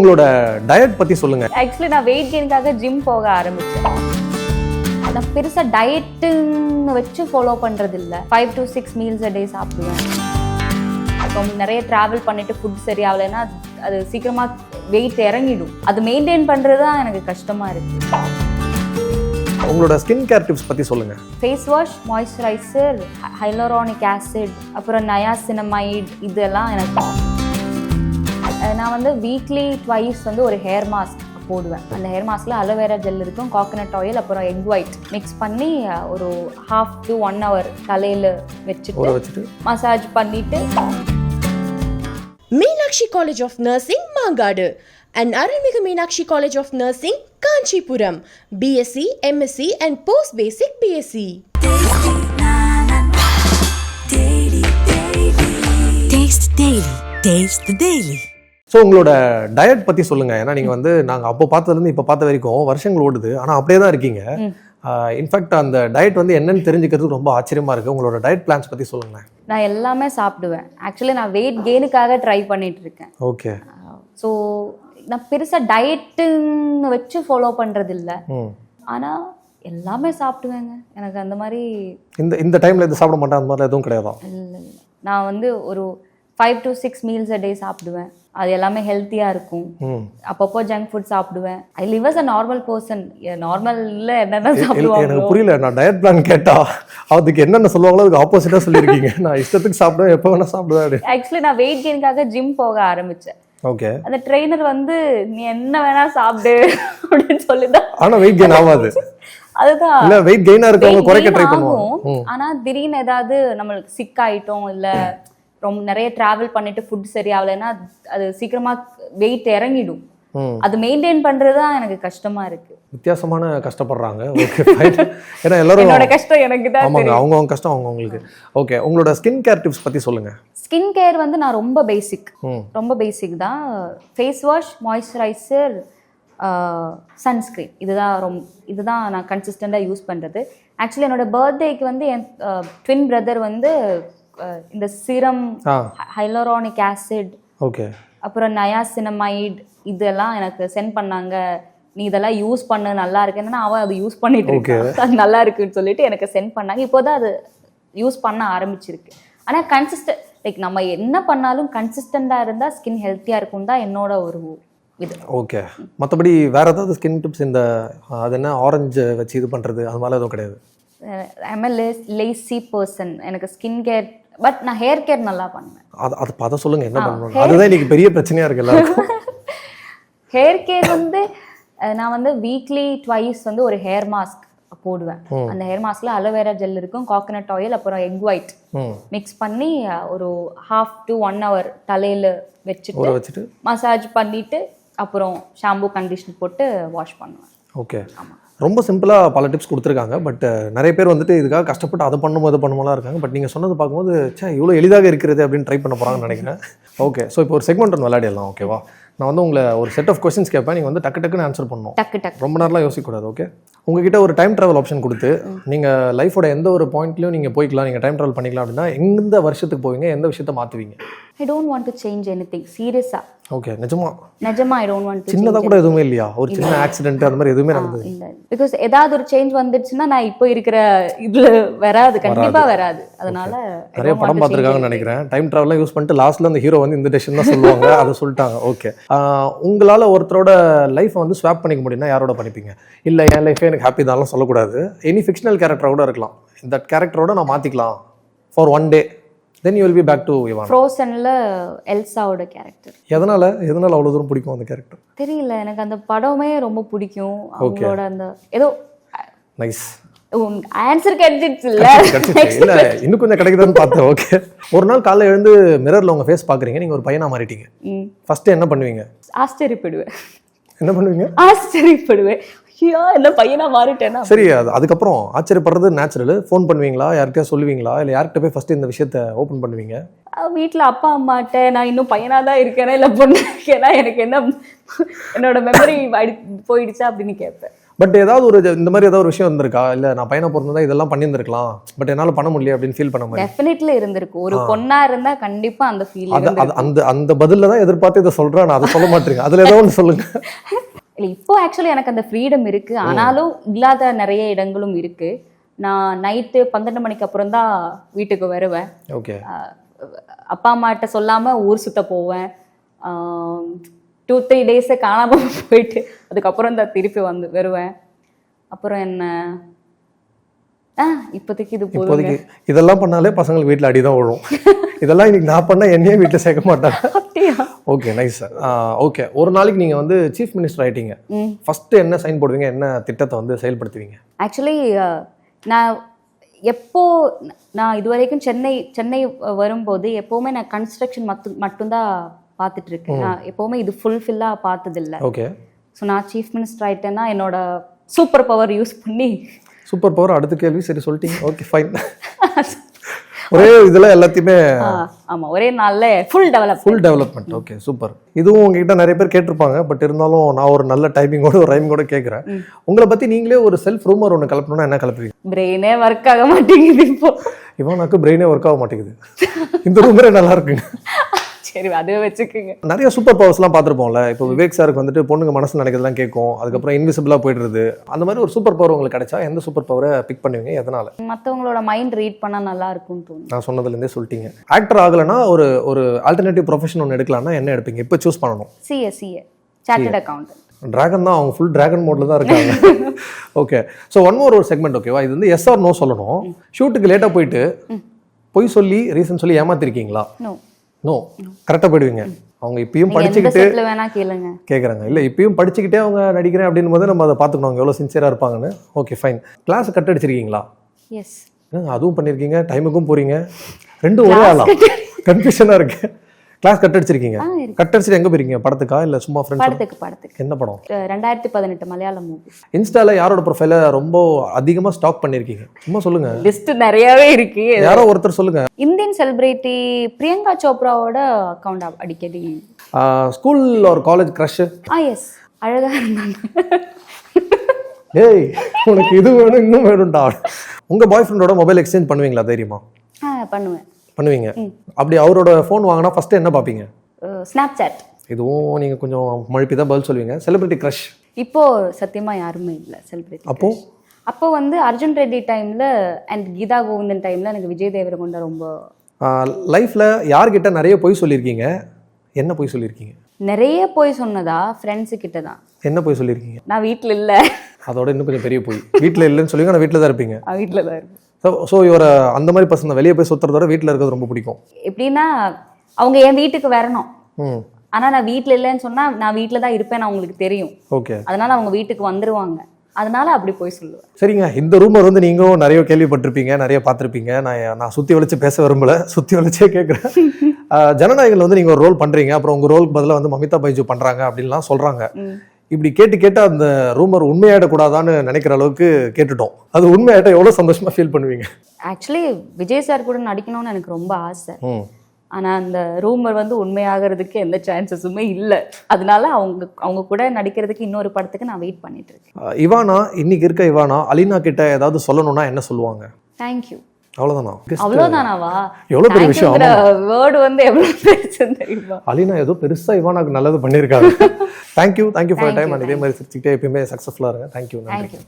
உங்களோட டயட் பத்தி சொல்லுங்க. ஆக்சுவலி நான் வெயிட் கெயினுக்காக ஜிம் போக ஆரம்பிச்சேன். நான் பெருசா டயட்டுன்னு வச்சு ஃபாலோ பண்றது இல்ல five to six meals a day சாப்பிடுவேன். இப்போ நிறைய டிராவல் பண்ணிட்டு ஃபுட் சரியாகலைன்னா அது சீக்கிரமா வெயிட் இறங்கிடும். அது மெயின்டைன் பண்றது தான் எனக்கு கஷ்டமா இருக்கு. உங்களோட ஸ்கின் கேர் டிப்ஸ் பத்தி சொல்லுங்க. Face wash moisturiser hyaluronic acid அப்புறம் நயாசினமைட் இதெல்லாம் எனக்கு நான் வந்து வீக்லி ட்வைஸ் வந்து ஒரு ஹேர் மாஸ்க் போடுவேன் அந்த ஹேர் மாஸ்கில் அலோவேரா ஜெல் இருக்கும் காக்கனட் ஆயில் அப்புறம் எக் ஒயிட் மிக்ஸ் பண்ணி ஒரு ஹாஃப் டு ஒன் ஹவர் தலையில் வச்சுட்டு மசாஜ் பண்ணிட்டு Meenakshi College of Nursing, Mangadu, and Arulmigu Meenakshi College of Nursing, Kanchipuram, BSc, MSc, and Post Basic BSc. Taste Daily. Taste the Daily. So உங்களோட diet பத்தி சொல்லுங்க. ஏன்னா நீங்க வந்து நாங்க அப்போ பார்த்ததுலேருந்து இப்போ பார்த்த வரைக்கும் வருஷங்கள் ஓடுது. ஆனா அப்படியே தான் இருக்கீங்க. இன்ஃபேக்ட் அந்த டயட் வந்து என்னன்னு தெரிஞ்சுக்கிறதுக்கு ரொம்ப ஆச்சரியமா இருக்கு. உங்களோட டயட் பிளான்ஸ் பத்தி சொல்லுங்க நான் எல்லாமே சாப்பிடுவேன். ஆக்சுவலி நான் வெயிட் கெயினுக்காக ட்ரை பண்ணிட்டு இருக்கேன். ஓகே ஸோ நான் பெருசாக டயட்டுன்னு வச்சு ஃபாலோ பண்றது இல்ல ம். ஆனால் எல்லாமே சாப்பிடுவேங்க. எனக்கு அந்த மாதிரி இந்த இந்த டைம்ல இது சாப்பிட மாட்டேன். அந்த மாதிரி எதுவும் கிடையாதா? நான் வந்து ஒரு five to six meals a day சாப்பிடுவேன். அது எல்லாமே ஹெல்த்தியாக இருக்கும். அப்பப்போ ஜங்க் ஃபுட் சாப்பிடுவேன். I live as a normal person நார்மலில் என்னென்ன சாப்பிடுவாங்க எனக்கு புரியல. நான் டயட் பிளான் கேட்டா அதுக்கு என்னென்ன சொல்லுவாங்களோ அதுக்கு ஆப்போசிட்டா சொல்லியிருக்கீங்க. நான் இஷ்டத்துக்கு சாப்பிடுவேன் எப்போ வேணா சாப்பிடுவேன் ஆக்சுவலி நான் வெயிட் கெயினுக்காக ஜிம் போக ஆரம்பிச்சேன். ஓகே அந்த ட்ரெயினர் வந்து நீ என்ன வேணா சாப்பிடு அப்படின்னு சொல்லிதான். ஆனா வெயிட் கெயின் ஆகாது. அதுதான். இல்ல வெயிட் கெயினா இருக்கவங்க குறைக்க ட்ரை. பண்ணுவாங்க. ஆனா திடீர்னு ஏதாவது நம்மளுக்கு சிக் ஆயிட்டோம் இல்ல ரொம்ப நிறைய டிராவல் பண்ணிட்டு ஃபுட் சரியாகலைன்னா அது சீக்கிரமா வெயிட் இறங்கிடும். அது மெயின்டைன் பண்றது தான் எனக்கு கஷ்டமா இருக்கு. வித்தியாசமான கஷ்டப்படுறாங்க. ஓகே ஏன்னா எல்லாரும் என்னோட கஷ்டம் எனக்கு தான் ஆமாங்க தெரியும். அவங்கவுங்க கஷ்டம் அவங்கவுங்களுக்கு. ஓகே உங்களோட ஸ்கின் கேர் டிப்ஸ் பத்தி சொல்லுங்க. ஸ்கின் கேர் வந்து நான் ரொம்ப பேசிக் ரொம்ப பேசிக் தான். ஃபேஸ் வாஷ் மாய்ஸ்சரைசர் சன்ஸ்க்ரீன் இதுதான் ரொம்ப இதுதான் நான் கன்சிஸ்டண்டாக யூஸ் பண்ணுறது ஆக்சுவலி என்னோட பர்த்டேக்கு வந்து என் ட்வின் பிரதர் வந்து இந்த சிரம் ஹைலோரானிக் ஆசிட் ஓகே. அப்புறம் நயாசினமைட் இதெல்லாம் எனக்கு சென்ட் பண்ணாங்க. நீ இதெல்லாம் யூஸ் பண்ணு நல்லா இருக்குன்னா அவன் அது யூஸ் பண்ணிட்டு இருக்கான். அது நல்லா இருக்குன்னு சொல்லிட்டு எனக்கு சென்ட் பண்ணாங்க. இப்போதான் அது யூஸ் பண்ண ஆரம்பிச்சிருக்கு. ஆனா கன்சிஸ்டன்ட் லைக் நம்ம என்ன பண்ணாலும் கன்சிஸ்டண்டா இருந்தா ஸ்கின் ஹெல்த்தியா இருக்கும் தான் என்னோட ஒரு இது. ஓகே. மற்றபடி வேற ஏதாவது ஸ்கின் டிப்ஸ் இந்த அது என்ன ஆரஞ்சு வச்சு இது பண்றது அது மாதிரி எதுவும் கிடையாது? ஐம் லேசி பர்சன் எனக்கு ஸ்கின் கேர் பட் நான் ஹேர் கேர் நல்லா பண்ணுவேன். அது அது அதை சொல்லுங்க என்ன பண்ணணும் அதுதான் இன்னைக்கு பெரிய பிரச்சனையா இருக்கு எல்லாருக்கும். ஹேர் கேர் வந்து நான் வந்து வீக்லி ட்வைஸ் வந்து ஒரு ஹேர் மாஸ்க் போடுவேன். அந்த ஹேர் மாஸ்க்ல அலோவேரா ஜெல் இருக்கும் காக்கனட் ஆயில் அப்புறம் எக் ஒயிட் மிக்ஸ் பண்ணி ஒரு ஹாஃப் டு ஒன் ஹவர் தலையில வச்சுட்டு வச்சுட்டு? மசாஜ் பண்ணிட்டு அப்புறம் ஷாம்பு கண்டிஷனர் போட்டு வாஷ் பண்ணுவேன். ஓகே ரொம்ப சிம்பிளாக பல டிப்ஸ் கொடுத்துருக்காங்க. பட் நிறைய பேர் வந்துட்டு இதுக்காக கஷ்டப்பட்டு அதை பண்ணும் இது பண்ணும்போலாம் இருக்காங்க. பட் நீங்கள் சொன்னது பார்க்கும்போது சே இவ்வளோ எளிதாக இருக்கிறது அப்படின்னு ட்ரை பண்ண போகிறாங்கன்னு நினைக்கிறேன். ஓகே ஸோ இப்போ ஒரு செக்மெண்ட் ஒன்று விளையாடிடலாம் ஓகேவா நான் வந்து உங்களை ஒரு செட் ஆஃப் கொஸ்டின்ஸ் கேட்பேன். நீங்கள் வந்து டக்கு டக்குன்னு ஆன்சர் பண்ணணும். டக்கு டக்கு. ரொம்ப நேரம்லாம் யோசிக்கக்கூடாது ஓகே உங்ககிட்ட ஒரு டைம் ட்ராவல் ஆப்ஷன் கொடுத்து நீங்கள் லைஃபோட எந்த ஒரு பாயிண்ட்லையும் நீங்கள் போய்க்கலாம். நீங்கள் டைம் ட்ராவல் பண்ணிக்கலாம் அப்படின்னா எந்த வருஷத்துக்கு போவீங்க? எந்த விஷயத்த மாற்றுவீங்க I don't want to change anything சீரியஸா ஓகே நிஜமா? நிஜமா ஐ டோன்ட் வாண்ட் டு சின்னதாக கூட எதுவுமே இல்லையா? ஒரு சின்ன ஆக்சிடென்ட் அந்த மாதிரி எதுவுமே நடந்தது இல்ல. பிகாஸ் ஏதாவது ஒரு சேஞ்ச் வந்துடுச்சுன்னா நான் இப்போ இருக்கிற இதுல வராது. கண்டிப்பா வராது. அதனால நிறைய படம் பார்த்துருக்காங்கன்னு நினைக்கிறேன். டைம் ட்ராவல்லாம் யூஸ் பண்ணிட்டு லாஸ்ட்ல அந்த ஹீரோ வந்து இந்த டெசிஷன் தான் சொல்லுவாங்க. அதை சொல்லிட்டாங்க. ஓகே உங்களால ஒருத்தரோட லைஃப்பை வந்து ஸ்வாப் பண்ணிக்க முடியும்னா யாரோட பண்ணிப்பீங்க? இல்லை என் லைஃபே எனக்கு ஹாப்பி தான்லாம் சொல்லக்கூடாது. எனி ஃபிக்ஷனல் கேரக்டர் கூட இருக்கலாம். இந்த கேரக்டரோட நான் மாற்றிக்கலாம் for one day then you will be back to Ivana ஃப்ரோசன்ல எல்சாவோட கேரக்டர் எதனால எதனால அவ்வளோ தூரம் பிடிக்கும் அந்த கேரக்டர் தெரியல எனக்கு அந்த படமே ரொம்ப பிடிக்கும். அவங்களோட அந்த ஏதோ நைஸ் ஆன்சர் கிடைச்சிச்சு இல்ல? இன்னும் கொஞ்சம் கிடைக்குதான்னு பார்த்தேன். ஓகே ஒரு நாள் காலைல எழுந்து மிரர்ல உங்க ஃபேஸ் பாக்குறீங்க நீங்க ஒரு பையனா மாறிட்டீங்க. ஃபர்ஸ்ட் என்ன பண்ணுவீங்க? ஆச்சரியப்படுவேன். என்ன பண்ணுவீங்க? ஆச்சரியப்படுவேன். ஐயோ என்ன பையனா மாறிட்டேனா? சரி அது அதுக்கப்புறம் ஆச்சரியப்படுறது நேச்சுரல் ஃபோன் பண்ணுவீங்களா? யார்கிட்டயா சொல்லுவீங்களா? இல்லை யார்கிட்ட போய் ஃபர்ஸ்ட் இந்த விஷயத்த ஓப்பன் பண்ணுவீங்க? வீட்ல அப்பா அம்மாட்ட நான் இன்னும் பையனா தான் இருக்கேனா இல்ல பொண்ணு இருக்கேனா எனக்கு என்ன என்னோட மெமரி போயிடுச்சா அப்படின்னு கேட்பேன். பட் ஏதாவது ஒரு இந்த மாதிரி ஏதாவது ஒரு விஷயம் இருந்திருக்கா இல்ல நான் பையனை பிறந்ததா இதெல்லாம் பண்ணியிருந்திருக்கலாம். பட் என்னால பண்ண முடியல அப்படின்னு ஃபீல் பண்ண மாதிரி. டெஃபினெட்லி இருந்திருக்கு ஒரு பொண்ணா இருந்தா கண்டிப்பா அந்த ஃபீல் அந்த அந்த பதில்ல தான் எதிர்பார்த்து இதை சொல்றேன். நான் அதை சொல்ல மாட்டேங்க அதுல ஏதோ ஒன்று சொல்லுங்க. இல்ல இப்போ ஆக்சுவலி எனக்கு அந்த ஃப்ரீடம் இருக்கு. ஆனாலும் இல்லாத நிறைய இடங்களும் இருக்கு. நான் நைட்டு பன்னெண்டு மணிக்கு அப்புறம் தான் வீட்டுக்கு வருவேன். ஓகே அப்பா அம்மாட்ட சொல்லாம ஊர் சுத்த போவேன். டூ த்ரீ டேஸை காணாம போயிட்டு அதுக்கப்புறம் தான் திருப்பி வந்து வருவேன். அப்புறம் என்ன? இப்போதைக்கு இது இப்போதைக்கு இதெல்லாம் பண்ணாலே பசங்களுக்கு வீட்டில் அடி தான் விழும். இதெல்லாம் இன்னைக்கு நான் பண்ணா என்னையே வீட்டில் சேர்க்க மாட்டாங்க. Okay nice sir okay. ஒரு நாளைக்கு நீங்க வந்து சீஃப் மினிஸ்டர் ஆயிட்டீங்க. ம். ஃபர்ஸ்ட் என்ன சைன் போடுவீங்க? என்ன திட்டத்தை வந்து செயல்படுத்துவீங்க? ஆக்சுவலி நான் எப்போ நான் இது வரைக்கும் சென்னை சென்னை வரும்போது எப்போவுமே நான் கன்ஸ்ட்ரக்ஷன் மட்டும் மட்டும்தான் பார்த்துட்டு இருக்கேன் நான் எப்போவுமே இது ஃபுல்ஃபில்லாக பார்த்ததில்ல. ஓகே. ஸோ நான் சீஃப் மினிஸ்டர் ஆயிட்டேன்னா என்னோட சூப்பர் பவர் யூஸ் பண்ணி சூப்பர் பவர் அடுத்த கேள்வி. சரி சொல்லிட்டீங்க. ஓகே ஃபைன் ஒரே இதுல எல்லாத்தையுமே ஆ, ஆமா ஒரே நாள்ல full develop full development okay super இதுவும் உங்ககிட்ட நிறைய பேர் கேட்டிருப்பாங்க பட் இருந்தாலும் நான் ஒரு நல்ல டைமிங்கோட ஒரு ரைம் கூட கேட்குறேன் உங்களை பத்தி நீங்களே ஒரு செல்ஃப் ரூமர் ஒன்று கலப்பணும்னா என்ன கலப்புவீங்க? பிரெயினே ஒர்க் ஆக மாட்டேங்குது இப்போ. இவனுக்கு பிரெயினே ஒர்க் ஆக மாட்டேங்குது. இந்த ரூமரே நல்லா இருக்குங்க சரி அதுவே வச்சுக்கோங்க. நிறைய சூப்பர் பவர்ஸ்லாம் பார்த்துருப்போம்ல. இப்போ விவேக் சாருக்கு வந்துட்டு பொண்ணுங்க மனசு நினைக்கிறதுலாம் கேட்கும். அதுக்கப்புறம் இன்விசிபிளாக போயிடுறது. அந்த மாதிரி ஒரு சூப்பர் பவர் உங்களுக்கு கிடைச்சா எந்த சூப்பர் பவரை பிக் பண்ணுவீங்க? எதனால? மத்தவங்களோட மைண்ட் ரீட் பண்ணா நல்லா இருக்கும்னு தோணும் நான் சொன்னதுலேருந்தே சொல்லிட்டீங்க. ஆக்டர் ஆகலைன்னா ஒரு ஒரு ஆல்டர்னேட்டிவ் ப்ரொஃபஷன் ஒன்று எடுக்கலாம்னா என்ன எடுப்பீங்க? இப்போ சூஸ் பண்ணணும். சிஏ சிஏ சார்ட்டட் அக்கௌண்ட் டிராகன் தான் அவங்க ஃபுல் டிராகன் மோட்ல தான் இருக்காங்க. ஓகே ஸோ ஒன் மோர் ஒரு செக்மெண்ட் ஓகேவா இது வந்து எஸ் ஆர் நோ சொல்லணும். ஷூட்டுக்கு லேட்டாக போயிட்டு பொய் சொல்லி ரீசன் சொல்லி ஏமாத்திருக்கீங்களா? நோ கரெக்டாக போயிடுவீங்க. அவங்க இப்பயும் படிச்சுக்கிட்டு கேட்குறாங்க இல்லை இப்பயும் படிச்சுக்கிட்டே அவங்க நடிக்கிறேன் அப்படின்னும் போது நம்ம அதை பார்த்துக்கணும். அவங்க எவ்வளோ சின்சியராக இருப்பாங்கன்னு. ஓகே ஃபைன் கிளாஸ் கட் அடிச்சிருக்கீங்களா? எஸ் அதுவும் பண்ணியிருக்கீங்க டைமுக்கும் போறீங்க. ரெண்டும் ஒரே ஆளா? கன்ஃபியூஷனாக இருக்கு. Class cut அடிச்சிருக்கீங்க. கட் அடிச்சுட்டு எங்கே போயிருக்கீங்க? படத்துக்கா? இல்லை சும்மா ஃப்ரெண்ட்ஸ் படத்துக்கு படத்துக்கு. என்ன படம்? ரெண்டாயிரத்தி பதினெட்டு மலையாளம் மூவி இன்ஸ்டால யாரோட ப்ரொஃபைல ரொம்ப அதிகமாக ஸ்டாக் பண்ணியிருக்கீங்க சும்மா சொல்லுங்க. லிஸ்ட் நிறையவே இருக்கு. யாரோ ஒருத்தர் சொல்லுங்க. இந்தியன் செலிபிரிட்டி பிரியங்கா சோப்ராவோட அக்கௌண்ட் அடிக்கடி. ஸ்கூல் ஒரு காலேஜ் க்ரஷ் ஆ எஸ் அழகா இருந்தாங்க. ஏய் உனக்கு இது வேணும் இன்னும் வேணும்டா. உங்க பாய் ஃப்ரெண்டோட மொபைல் எக்ஸ்சேஞ்ச் பண்ணுவீங்களா தைரியமா? பண்ணுவேன். பண்ணுவீங்க. அப்படி அவரோட ஃபோன் வாங்கினா ஃபர்ஸ்ட் என்ன பார்ப்பீங்க? ஸ்னாப் சாட் இதுவும் நீங்க கொஞ்சம் மழுப்பி தான் பதில் சொல்லுவீங்க. செலிபிரிட்டி க்ரஷ் இப்போ சத்தியமா யாருமே இல்ல செலிபிரிட்டி அப்போ? அப்போ வந்து அர்ஜுன் ரெட்டி டைம்ல அண்ட் கீதா கோவிந்தன் டைம்ல எனக்கு விஜய் தேவரகொண்டா ரொம்ப லைஃப்ல யார்கிட்ட நிறைய பொய் சொல்லியிருக்கீங்க? என்ன பொய் சொல்லியிருக்கீங்க? நிறைய போய் சொன்னதா ஃப்ரெண்ட்ஸு கிட்ட தான். என்ன பொய் சொல்லியிருக்கீங்க? நான் வீட்ல இல்ல. அதோட இன்னும் கொஞ்சம் பெரிய பொய். வீட்டில் இல்லைன்னு சொல்லுவீங்க ஆனால் வீட்டில் தான் இருப்பீங்க. நான் வீட்ல தான் இருக்கேன் ஸோ ஸோ இவரை அந்த மாதிரி பசங்க வெளியே போய் சுற்றுறதோட வீட்டில் இருக்கிறது ரொம்ப பிடிக்கும். எப்படின்னா அவங்க என் வீட்டுக்கு வரணும். ம். ஆனா நான் வீட்ல இல்லைன்னு சொன்னா நான் வீட்ல தான் இருப்பேன் அவங்களுக்கு தெரியும். ஓகே. அதனால அவங்க வீட்டுக்கு வந்துருவாங்க. அதனால அப்படி போய் சொல்லுவேன். சரிங்க. இந்த ரூமர் வந்து நீங்களும் நிறைய கேள்விப்பட்டிருப்பீங்க நிறைய பார்த்துருப்பீங்க. நான் நான் சுற்றி வளைச்சு பேச விரும்பல. சுற்றி வளைச்சே கேட்குறேன் ஜனநாயகத்தில் வந்து நீங்கள் ஒரு ரோல் பண்ணுறீங்க அப்புறம் உங்கள் ரோலுக்கு பதிலாக வந்து மமிதா பைஜு பண்ணுறாங்க அப்படின்லாம் சொல்கிறாங்க. இப்படி கேட்டு கேட்டு அந்த ரூமர் உண்மையாயிடக்கூடாதான்னு நினைக்கிற அளவுக்கு கேட்டுட்டோம். அது உண்மையாயிட்ட எவ்வளோ சந்தோஷமா ஃபீல் பண்ணுவீங்க? ஆக்சுவலி விஜய் சார் கூட நடிக்கணும்னு எனக்கு ரொம்ப ஆசை. ம். ஆனா அந்த ரூமர் வந்து உண்மையாகிறதுக்கு எந்த சான்சஸுமே இல்ல. அதனால அவங்க அவங்க கூட நடிக்கிறதுக்கு இன்னொரு படத்துக்கு நான் வெயிட் பண்ணிட்டு இருக்கேன். இவானா? இன்னைக்கு இருக்க இவானா? அலினா கிட்ட ஏதாவது சொல்லணும்னா என்ன சொல்லுவாங்க? தேங்க்யூ அவ்வளோதானா அவ்வளவுதானாவா? எவ்வளவு பெரிய விஷயம், வேர்டு வந்து எவ்வளவு பெருசு தெரியுமா? அலினா ஏதோ பெருசா இவானாக்கு நல்லது பண்ணியிருக்காங்க. Thank you thank you for time and இதே மாதிரி சிரிச்சுக்கிட்டே எப்பயுமே சக்ஸஸ்ஃபுல்லாக இருங்க. தேங்க்யூ நன்றி.